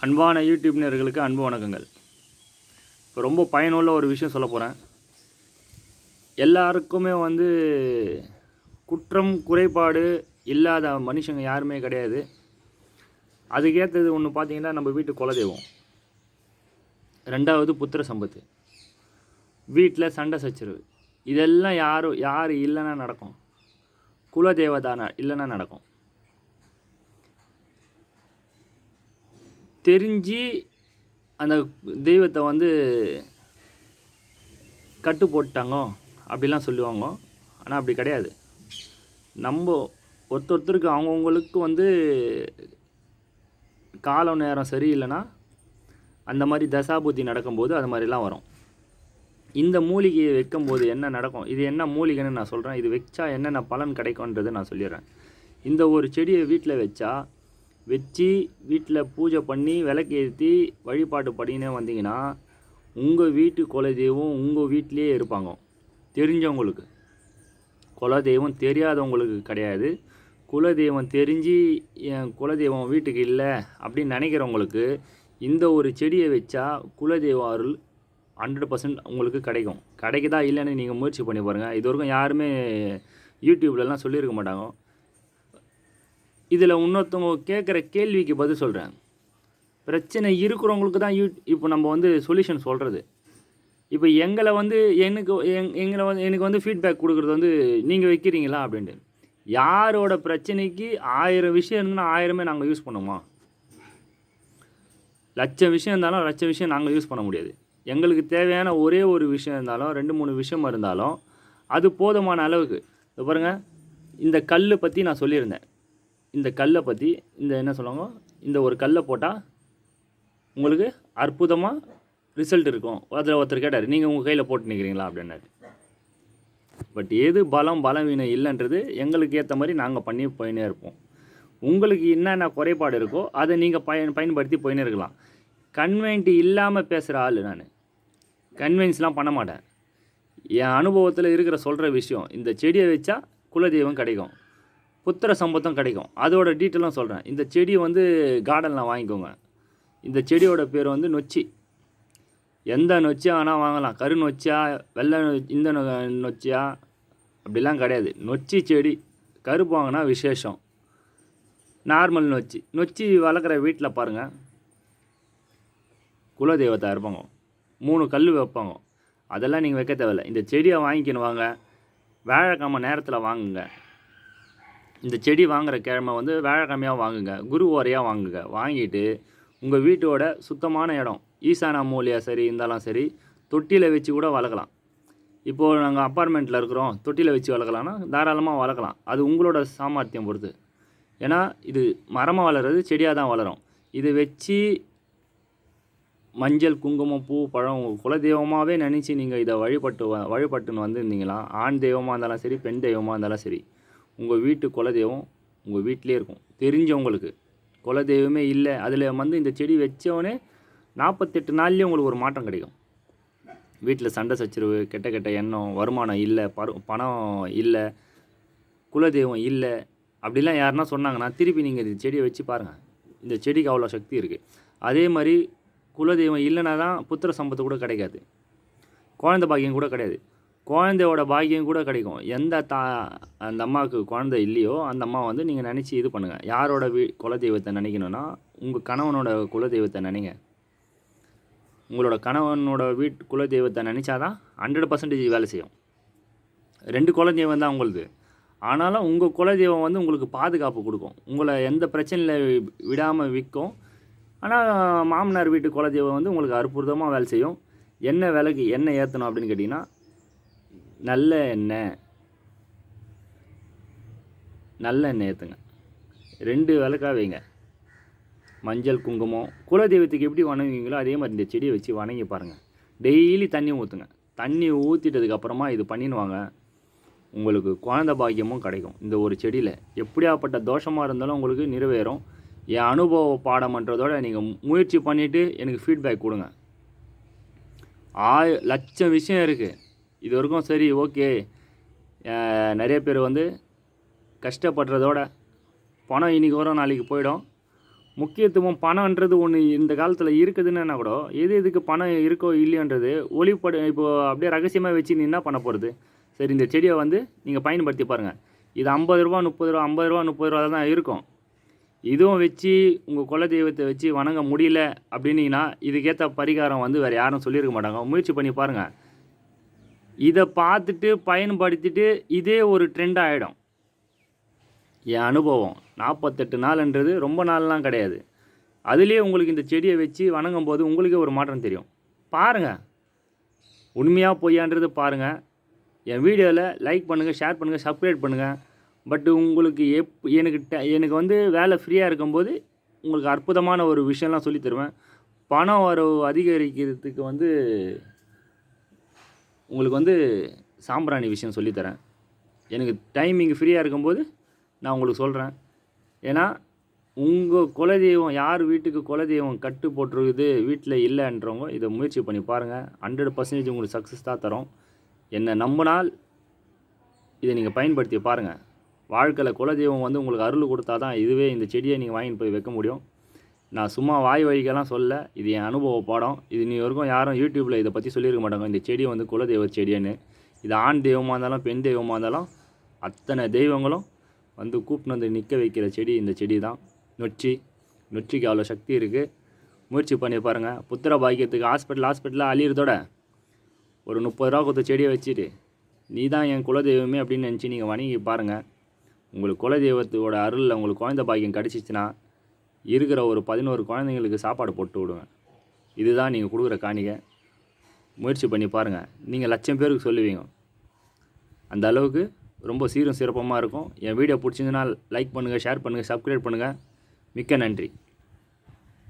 அன்பான யூடியூப் நேர்களுக்கு அன்பு வணக்கங்கள். இப்போ ரொம்ப பயனுள்ள ஒரு விஷயம் சொல்ல போகிறேன் எல்லாருக்குமே வந்து குற்றம் குறைபாடு இல்லாத மனுஷங்க யாருமே கிடையாது. அதுக்கேற்றது ஒன்று பார்த்தீங்கன்னா நம்ம வீட்டு குலதெய்வம். ரெண்டாவது புத்திர சம்பத்து. வீட்டில் சண்டை சச்சரவு. இதெல்லாம் யாரும் யார் இல்லைன்னா நடக்கும். குலதெய்வதான இல்லைன்னா நடக்கும். தெரிஞ்சு அந்த தெய்வத்தை வந்து கட்டு போட்டாங்க அப்படிலாம் சொல்லுவாங்க. ஆனால் அப்படி கிடையாது. நம்ம ஒருத்தர் ஒருத்தருக்கு அவங்கவுங்களுக்கு வந்து காலம் நேரம் சரியில்லைன்னா அந்த மாதிரி தசாபூத்தி நடக்கும்போது அது மாதிரிலாம் வரும். இந்த மூலிகையை வைக்கும்போது என்ன நடக்கும்? இது என்ன மூலிகைன்னு நான் சொல்கிறேன் இது வச்சா என்னென்ன பலன் கிடைக்கும்ன்றது நான் சொல்லிடுறேன். இந்த ஒரு செடியை வீட்டில் வச்சா வச்சு வீட்டில் பூஜை பண்ணி விளக்கேற்றி வழிபாட்டு பண்ணினே வந்தீங்கன்னா உங்கள் வீட்டு குலதெய்வம் உங்கள் வீட்டிலே இருப்பாங்க. தெரிஞ்சவங்களுக்கு. குலதெய்வம் தெரியாதவங்களுக்கு கிடையாது. குலதெய்வம் தெரிஞ்சு என் குலதெய்வம் வீட்டுக்கு இல்லை அப்படின்னு நினைக்கிறவங்களுக்கு இந்த ஒரு செடியை வச்சா குலதெய்வம் அருள் ஹண்ட்ரட் பர்சன்ட் உங்களுக்கு கிடைக்கும். கிடைக்குதா இல்லைன்னு நீங்கள் முயற்சி பண்ணி பாருங்கள் இது வரைக்கும் யாருமே யூடியூப்லலாம் சொல்லியிருக்க மாட்டாங்க. இதில் இன்னொருத்தவங்க கேட்குற கேள்விக்கு பதில் சொல்கிறேன். பிரச்சனை இருக்கிறவங்களுக்கு தான் யூ இப்போ நம்ம வந்து சொல்யூஷன் சொல்கிறது. இப்போ எங்களை வந்து எனக்கு எங் எங்களை வந்து எனக்கு வந்து ஃபீட்பேக் கொடுக்குறது வந்து நீங்கள் வைக்கிறீங்களா அப்படின்ட்டு. யாரோட பிரச்சனைக்கு ஆயிரம் விஷயம் இருந்ததுன்னா ஆயிரமே நாங்கள் யூஸ் பண்ணுவோமா லட்சம் விஷயம் இருந்தாலும் லட்சம் விஷயம் நாங்கள் யூஸ் பண்ண முடியாது. எங்களுக்கு தேவையான ஒரே ஒரு விஷயம் இருந்தாலும் ரெண்டு மூணு விஷயம் இருந்தாலும் அது போதுமான அளவுக்கு. பாருங்கள் இந்த கல் பற்றி நான் சொல்லியிருந்தேன். இந்த கல்லை பற்றி இந்த என்ன சொல்லுவாங்க இந்த ஒரு கல்லை போட்டால் உங்களுக்கு அற்புதமாக ரிசல்ட் இருக்கும். அதில் ஒருத்தர் கேட்டார் நீங்கள் உங்கள் கையில் போட்டு நிற்கிறீங்களா அப்படின்னாரு. பட் எது பலம் பலவீனம் இல்லைன்றது எங்களுக்கு ஏற்ற மாதிரி நாங்கள் பண்ணி போயினே இருப்போம். உங்களுக்கு என்னென்ன குறைபாடு இருக்கோ அதை நீங்கள் பயன் பயன்படுத்தி போயினே இருக்கலாம். கன்வென்ட் இல்லாமல் பேசுகிற ஆள் நான். கன்வென்ஸ்லாம் பண்ண மாட்டேன். என் அனுபவத்தில் இருக்கிற சொல்கிற விஷயம் இந்த செடியை வச்சா குலதெய்வம் கிடைக்கும். புத்திர சம்பத்தம் கிடைக்கும். அதோட டீட்டெயிலும் சொல்கிறேன் இந்த செடியை வந்து கார்டனில் வாங்கிக்கோங்க. இந்த செடியோட பேர் வந்து நொச்சி. எந்த நொச்சியா வேணால் வாங்கலாம். கரு நொச்சியா வெள்ளை நொ- இந்த நொச்சியா அப்படிலாம் கிடையாது. நொச்சி செடி கருப்பு வாங்கினா விசேஷம். நார்மல் நொச்சி. நொச்சி வளர்க்குற வீட்டில் பாருங்கள் குலதெய்வத்தை இருப்பாங்க. மூணு கல் வைப்பாங்க. அதெல்லாம் நீங்கள் வைக்க தேவையில்ல. இந்த செடியை வாங்கிக்கணும் வாங்க. வேழைக்கிழமை நேரத்தில் வாங்குங்க. இந்த செடி வாங்குற கிழமை வந்து வேழக்கிழமையாக வாங்குங்க. குரு ஓரையாக வாங்குங்க. வாங்கிட்டு உங்கள் வீட்டோட சுத்தமான இடம் ஈசானா மூலியாக சரி இருந்தாலும் சரி தொட்டியில் வச்சு கூட வளர்க்கலாம். இப்போது நாங்கள் அப்பார்ட்மெண்ட்டில் இருக்கிறோம். தொட்டியில் வச்சு வளர்க்கலாம்னா தாராளமாக வளர்க்கலாம். அது உங்களோட சாமர்த்தியம் பொறுத்து. ஏன்னா இது மரமாக வளர்றது செடியாக தான் வளரும். இதை வச்சு மஞ்சள் குங்குமம் பூ பழம் குல குலதெய்வமாகவே நினச்சி நீங்கள் இதை வழிபட்டு வ வழிபட்டுன்னு வந்திருந்தீங்களா? ஆண் தெய்வமாக இருந்தாலும் சரி பெண் தெய்வமாக இருந்தாலும் சரி. உங்கள் வீட்டு குலதெய்வம் உங்கள் வீட்டிலே இருக்கும். தெரிஞ்சவங்களுக்கு. குலதெய்வமே இல்லை. அதில் வந்து இந்த செடி வச்சவொடனே நாற்பத்தெட்டு நாள்லேயே உங்களுக்கு ஒரு மாற்றம் கிடைக்கும். வீட்டில் சண்டை சச்சரவு கெட்ட கெட்ட எண்ணம் வருமானம் இல்லை பரு பணம் இல்லை குலதெய்வம் இல்லை அப்படிலாம் யாருன்னா சொன்னாங்கன்னா திருப்பி நீங்கள் இந்த செடியை வச்சு பாருங்கள் இந்த செடிக்கு அவ்வளோ சக்தி இருக்குது அதே மாதிரி குலதெய்வம் இல்லைன்னா தான் புத்திர சம்பத்து கூட கிடைக்காது. குழந்தை பாக்கியம் கூட கிடையாது. குழந்தையோட பாக்கியம் கூட கிடைக்கும். எந்த தா அந்த அம்மாவுக்கு குழந்தை இல்லையோ அந்த அம்மா வந்து நீங்கள் நினச்சி இது பண்ணுங்கள் யாரோட வீ குலதெய்வத்தை நினைக்கணும்னா உங்கள் கணவனோட குலதெய்வத்தை நினைங்க. உங்களோட கணவனோட வீட்டு குலதெய்வத்தை நினச்சாதான் ஹண்ட்ரட் பர்சன்டேஜ் வேலை செய்யும். ரெண்டு குலதெய்வம் தான் உங்களுது. ஆனாலும் உங்கள் குலதெய்வம் வந்து உங்களுக்கு பாதுகாப்பு கொடுக்கும். உங்களை எந்த பிரச்சனையில் விடாமல் விற்கும். ஆனால் மாமனார் வீட்டு குலதெய்வம் வந்து உங்களுக்கு அற்புதமாக வேலை செய்யும். என்ன விலைக்கு என்ன ஏற்றணும் அப்படின்னு கேட்டிங்கன்னா நல்ல எண்ணெய் நல்ல எண்ணெய் ஏற்றுங்க ரெண்டு விளக்கா வைங்க. மஞ்சள் குங்குமம் குலதெய்வத்துக்கு எப்படி வணங்குவீங்களோ அதே மாதிரி இந்த செடியை வச்சு வணங்கி பாருங்கள் டெய்லி தண்ணி ஊற்றுங்க தண்ணி ஊற்றிட்டதுக்கப்புறமா இது பண்ணிடுவாங்க. உங்களுக்கு குழந்த பாக்கியமும் கிடைக்கும். இந்த ஒரு செடியில் எப்படியாப்பட்ட தோஷமாக இருந்தாலும் உங்களுக்கு நிறைவேறும். என் அனுபவ பாடம்ன்றதோட நீங்கள் முயற்சி பண்ணிவிட்டு எனக்கு ஃபீட்பேக் கொடுங்க. ஆய லட்சம் விஷயம் இருக்குது இது வரைக்கும் சரி ஓகே. நிறைய பேர் வந்து கஷ்டப்படுறதோட பணம் இன்றைக்கி வரும் நாளைக்கு போயிடும். முக்கியத்துவம் பணம்ன்றது ஒன்று இந்த காலத்தில் இருக்குதுன்னா கூட எது எதுக்கு பணம் இருக்கோ இல்லையோன்றது ஒளிப்பட இப்போ அப்படியே ரகசியமாக வச்சு நீ என்ன பண்ண போகிறது சரி இந்த செடியை வந்து நீங்கள் பயன்படுத்தி பாருங்கள் இது ஐம்பது ரூபா முப்பது ரூபா ஐம்பது ரூபா முப்பது ரூபா தான் இருக்கும். இதுவும் வச்சு உங்கள் குலதெய்வத்தை வச்சு வணங்க முடியல அப்படின்னீங்கன்னா இதுக்கேற்ற பரிகாரம் வந்து வேறு யாரும் சொல்லியிருக்க மாட்டாங்க. முயற்சி பண்ணி பாருங்கள் இதை பார்த்துட்டு பயன்படுத்திட்டு இதே ஒரு ட்ரெண்ட் ஆகிடும் என் அனுபவம் நாற்பத்தெட்டு நாள்ன்றது ரொம்ப நாள்லாம் கிடையாது. அதுலேயே உங்களுக்கு இந்த செடியை வச்சு வணங்கும் போது உங்களுக்கே ஒரு மாற்றம் தெரியும். பாருங்கள் உண்மையாக பொய்யான்றது பாருங்கள் என் வீடியோவில் லைக் பண்ணுங்கள் ஷேர் பண்ணுங்கள் சப்ஸ்கிரைப் பண்ணுங்கள் பட் உங்களுக்கு எப் எனக்கு ட எனக்கு வந்து வேலை ஃப்ரீயாக இருக்கும்போது உங்களுக்கு அற்புதமான ஒரு விஷயம்லாம் சொல்லித் தருவேன். பணம் வரவு அதிகரிக்கிறதுக்கு வந்து உங்களுக்கு வந்து சாம்பிராணி விஷயம் சொல்லித்தரேன். எனக்கு டைமிங் ஃப்ரீயாக இருக்கும்போது நான் உங்களுக்கு சொல்கிறேன் ஏன்னா உங்கள் குலதெய்வம் யார் வீட்டுக்கு குலதெய்வம் கட்டு போட்டிருக்குது வீட்டில் இல்லைன்றவங்க இதை முயற்சி பண்ணி பாருங்கள் ஹண்ட்ரட் பர்சன்டேஜ் உங்களுக்கு சக்ஸஸ் தான் தரும். என்னை நம்பினால் இதை நீங்கள் பயன்படுத்தி பாருங்கள் வாழ்க்கையில் குலதெய்வம் வந்து உங்களுக்கு அருள் கொடுத்தா தான் இதுவே இந்த செடியை நீங்கள் வாங்கிட்டு போய் வைக்க முடியும். நான் சும்மா வாய் வழிக்கெல்லாம் சொல்ல இது என் அனுபவ பாடம். இது நீ வரைக்கும் யாரும் யூடியூப்பில் இதை பற்றி சொல்லியிருக்க மாட்டாங்க. இந்த செடி வந்து குலதெய்வ செடின்னு. இது ஆண் தெய்வமாக இருந்தாலும் பெண் தெய்வமாக இருந்தாலும் அத்தனை தெய்வங்களும் வந்து கூப்பிட்டு வந்து நிற்க வைக்கிற செடி இந்த செடி தான் நொச்சி. நொச்சிக்கு அவ்வளோ சக்தி இருக்குது முயற்சி பண்ணி பாருங்கள் புத்திர பாக்கியத்துக்கு ஹாஸ்பிட்டல் ஹாஸ்பிட்டலில் அழியிறதோட ஒரு முப்பது ரூபா கொடுத்த செடியை வச்சுட்டு நீ தான் என் குலதெய்வமே அப்படின்னு நினச்சி நீங்கள் வணங்கி பாருங்கள் உங்களுக்கு குலதெய்வத்தோட அருளில் உங்களுக்கு குழந்த பாக்கியம் கிடச்சிச்சின்னா இருக்கிற ஒரு பதினோரு குழந்தைங்களுக்கு சாப்பாடு போட்டு விடுவேன். இதுதான் நீங்கள் கொடுக்குற காணிக்கை முயற்சி பண்ணி பாருங்கள் நீங்கள் லட்சம் பேருக்கு சொல்லுவீங்க. அந்த அளவுக்கு ரொம்ப சீரும் சிறப்பமாக இருக்கும். என் வீடியோ பிடிச்சிங்கன்னா லைக் பண்ணுங்கள் ஷேர் பண்ணுங்கள் சப்ஸ்கிரைப் பண்ணுங்கள் மிக்க நன்றி.